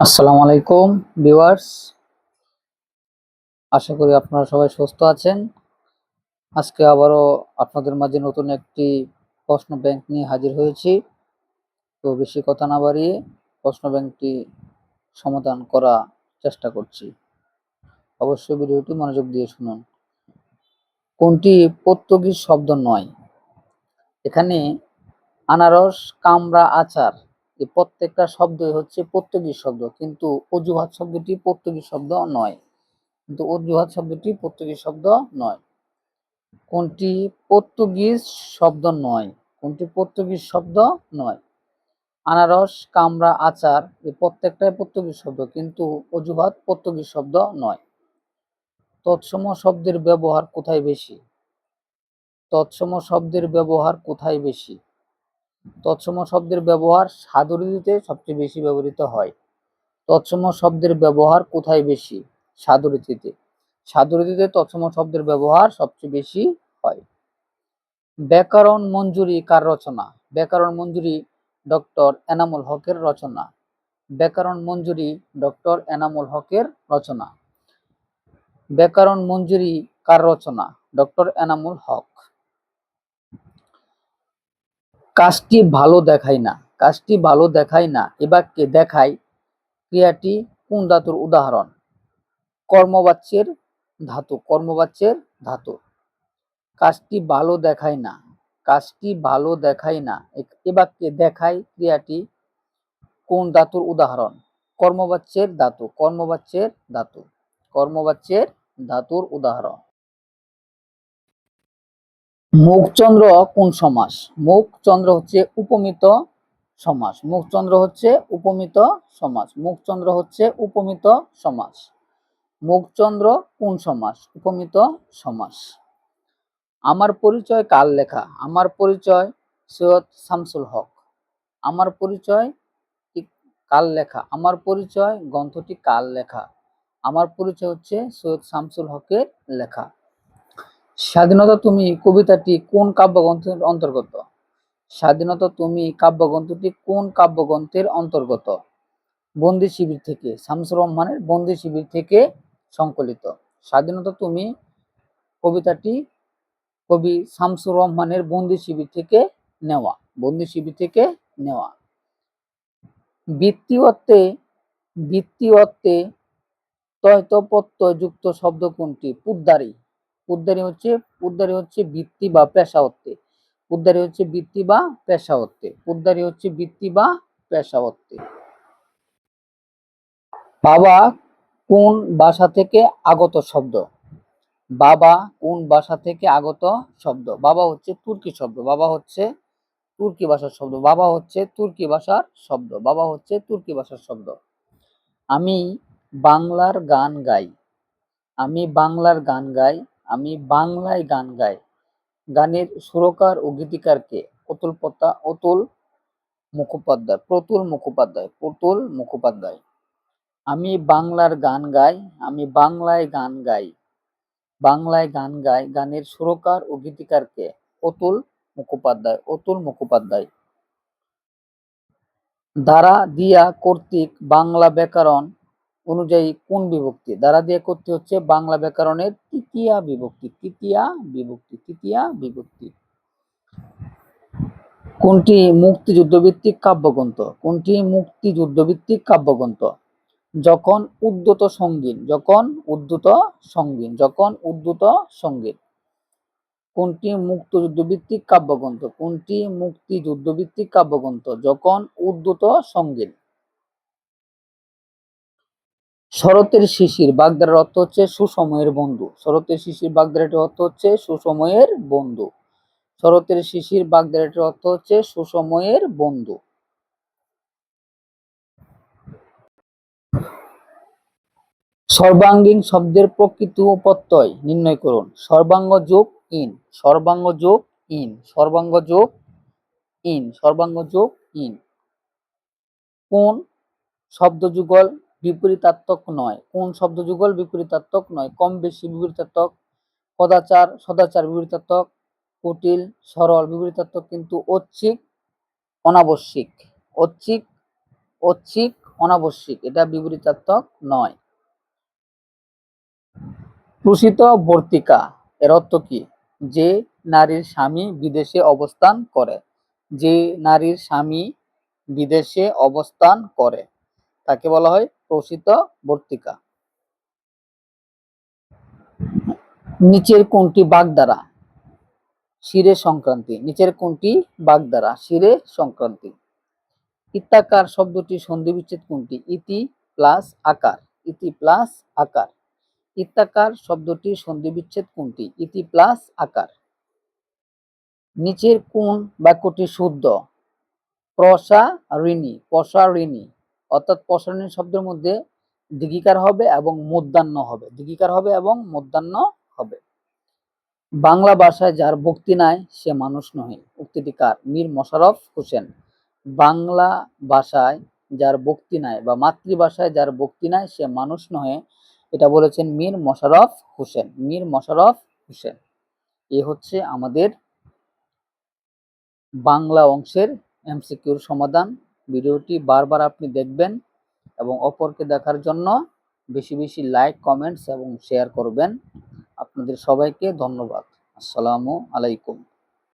আসসালামু আলাইকুম, ভিউয়ার্স। আশা করি আপনারা সবাই সুস্থ আছেন। আজকে আবারও আপনাদের মাঝে নতুন একটি প্রশ্ন ব্যাংক নিয়ে হাজির হয়েছি। তো বেশি কথা না বাড়িয়ে প্রশ্ন ব্যাংকটি সমাধান করা চেষ্টা করছি। অবশ্যই ভিডিওটি মনোযোগ দিয়ে শুনুন। কোনটি পর্তুগিজ শব্দ নয়? এখানে আনারস, কামড়া, আচার এই প্রত্যেকটা শব্দই হচ্ছে পর্তুগিজ শব্দ, কিন্তু অজুহাত শব্দটি পর্তুগিজ শব্দ নয়। কিন্তু অজুহাত শব্দটি পর্তুগিজ শব্দ নয়। কোনটি পর্তুগিজ শব্দ নয়, কোনটি পর্তুগিজ শব্দ নয়। আনারস কামড়া আচার এ প্রত্যেকটাই পর্তুগিজ শব্দ, কিন্তু অজুহাত পর্তুগিজ শব্দ নয়। তৎসম শব্দের ব্যবহার কোথায় বেশি? তৎসম শব্দের ব্যবহার কোথায় বেশি? তৎসম শব্দের ব্যবহার সাধুরীতিতে সবচেয়ে বেশি ব্যবহৃত হয়। তৎসম শব্দের ব্যবহার কোথায় বেশি? সাধুরীতিতে সাধুরীতিতে তৎসম শব্দের ব্যবহার সবচেয়ে বেশি হয়। ব্যাকরণ মঞ্জুরি কার রচনা? ব্যাকরণ মঞ্জুরি ডক্টর এনামুল হকের রচনা। ব্যাকরণ মঞ্জুরি ডক্টর এনামুল হকের রচনা। ব্যাকরণ মঞ্জুরি কার রচনা? ডক্টর এনামুল হক। কাজটি ভালো দেখায় না, কাজটি ভালো দেখায় না, এ বাক্যে দেখায়, ক্রিয়াটি কোন ধাতুর উদাহরণ? কর্মবাচ্যের ধাতু কর্মবাচ্যের ধাতু। কাজটি ভালো দেখায় না, কাজটি ভালো দেখায় না, এ- বাক্যে দেখায়, ক্রিয়াটি কোন ধাতুর উদাহরণ? কর্মবাচ্যের ধাতু কর্মবাচ্যের ধাতু, কর্মবাচ্যের ধাতুর উদাহরণ। মুখচন্দ্র কোন সমাস? মুখচন্দ্র হচ্ছে উপমিত সমাস। মুখচন্দ্র হচ্ছে উপমিত সমাস। মুখচন্দ্র হচ্ছে উপমিত সমাস। মুখচন্দ্র কোন সমাস? উপমিত সমাস। আমার পরিচয় কাল লেখা? আমার পরিচয় সৈয়দ শামসুল হক। আমার পরিচয় কাল লেখা? আমার পরিচয় গ্রন্থটি কাল লেখা? আমার পরিচয় হচ্ছে সৈয়দ শামসুল হকের লেখা। স্বাধীনতা তুমি কবিতাটি কোন কাব্যগ্রন্থের অন্তর্গত? স্বাধীনতা তুমি কাব্যগ্রন্থটি কোন কাব্যগ্রন্থের অন্তর্গত? বন্দি শিবির থেকে, শামসুর রহমানের বন্দি শিবির থেকে সংকলিত। স্বাধীনতা তুমি কবিতাটি কবি শামসুর রহমানের বন্দি শিবির থেকে নেওয়া, বন্দি শিবির থেকে নেওয়া। বৃত্তি অর্থে বৃত্তি অর্থে তয়তপত্য যুক্ত শব্দ কোনটি? পুদ্দারি পুদ্দারি হচ্ছে পুদ্দারি হচ্ছে বৃত্তি বা পেশা অর্থে পুদ্দারি হচ্ছে বৃত্তি বা পেশা অর্থে পুদ্দারি হচ্ছে বৃত্তি বা পেশা অর্থে বাবা কোন ভাষা থেকে আগত শব্দ? বাবা কোন ভাষা থেকে আগত শব্দ? বাবা হচ্ছে তুর্কি শব্দ। বাবা হচ্ছে তুর্কি ভাষার শব্দ। বাবা হচ্ছে তুর্কি ভাষার শব্দ। বাবা হচ্ছে তুর্কি ভাষার শব্দ। আমি বাংলার গান গাই। আমি বাংলার গান গাই। আমি বাংলায় গান গাই। গানের সুরকার ও গীতিকারকে অতুল পতা অতুল মুখোপাধ্যায়, প্রতুল মুখোপাধ্যায় প্রতুল মুখোপাধ্যায়। আমি বাংলার গান গাই, আমি বাংলায় গান গাই। বাংলায় গান গাই, গানের সুরকার ও গীতিকারকে অতুল মুখোপাধ্যায় অতুল মুখোপাধ্যায়। দ্বারা দিয়া কর্তৃক বাংলা ব্যাকরণ অনুযায়ী কোন বিভক্তি? দ্বারা দিয়ে করতে হচ্ছে বাংলা ব্যাকরণের তৃতীয়া বিভক্তি তৃতীয়া বিভক্তি তৃতীয়া বিভক্তি। কোনটি মুক্তিযুদ্ধভিত্তিক কাব্যগ্রন্থ? কোনটি মুক্তিযুদ্ধভিত্তিক কাব্যগ্রন্থ? যখন উদ্যত সঙ্গীন, যখন উদ্যত সঙ্গীন, যখন উদ্যত সঙ্গীন। কোনটি মুক্তিযুদ্ধভিত্তিক কাব্যগ্রন্থ? কোনটি মুক্তিযুদ্ধভিত্তিক কাব্যগ্রন্থ? যখন উদ্যত সঙ্গীন। শরতের শিশির বাগদারের অর্থ হচ্ছে সুসময়ের বন্ধু। শরতের শিশির বাগদারের অর্থ হচ্ছে সুসময়ের বন্ধু। শরতের শিশির বাগদারের অর্থ হচ্ছে সুসময়ের বন্ধু। সর্বাঙ্গীন শব্দের প্রকৃত প্রত্যয় নির্ণয় করুন। সর্বাঙ্গ যোগ ইন, সর্বাঙ্গ যোগ ইন, সর্বাঙ্গ যোগ ইন, সর্বাঙ্গ যোগ ইন। কোন শব্দযুগল বিপরীতাত্মক নয়। কোন শব্দযুগল বিপরীতাত্মক নয়, কম বেশি বিপরীতাত্মক কদাচার সদাচার বিপরীতাত্মক, কুটিল, সরল বিপরীতাত্মক কিন্তু ঐচ্ছিক, অনাবশ্যিক। ঐচ্ছিক ঐচ্ছিক, অনাবশ্যিক, এটা বিপরীতার্থক নয়। প্রসিত বর্তিকা, এর অর্থ কি? যে নারীর স্বামী বিদেশে অবস্থান করে। যে নারীর স্বামী বিদেশে অবস্থান করে। তাকে বলা হয় প্রসিত বর্তিকা। নিচের কোনটি বাগধারা শিরে সংক্রান্তি। নিচের কোনটি বাগধারা শিরে সংক্রান্তি। ইত্যাকার শব্দটি সন্ধি বিচ্ছেদ কোনটি? ইতি প্লাস আকার। ইতি প্লাস আকার। ইত্যাকার শব্দটি সন্ধি বিচ্ছেদ কোনটি? ইতি প্লাস আকার। নিচের কোন বাক্যটি শুদ্ধ। প্রসা ঋণী পশা ঋণী। অর্থাৎ প্রসারণী শব্দের মধ্যে দিগিকার হবে এবং মধ্যাহ্ন হবে। দিগিকার হবে এবং মধ্যাহ্ন হবে। বাংলা ভাষায় যার ভক্তি নাই, সে মানুষ নহে। উক্তিটি কার? মীর মোশাররফ হোসেন। বাংলা ভাষায় যার ভক্তি নাই বা মাতৃভাষায় যার ভক্তি নাই, সে মানুষ নহে। এটা বলেছেন মীর মোশাররফ হোসেন। মীর মোশাররফ হোসেন। এ হচ্ছে আমাদের বাংলা অংশের এমসিকিউর সমাধান। ভিডিওটি বারবার আপনি দেখবেন এবং অপরকে দেখার জন্য বেশি বেশি লাইক কমেন্টস এবং শেয়ার করবেন। আপনাদের সবাইকে ধন্যবাদ। আসসালামু আলাইকুম।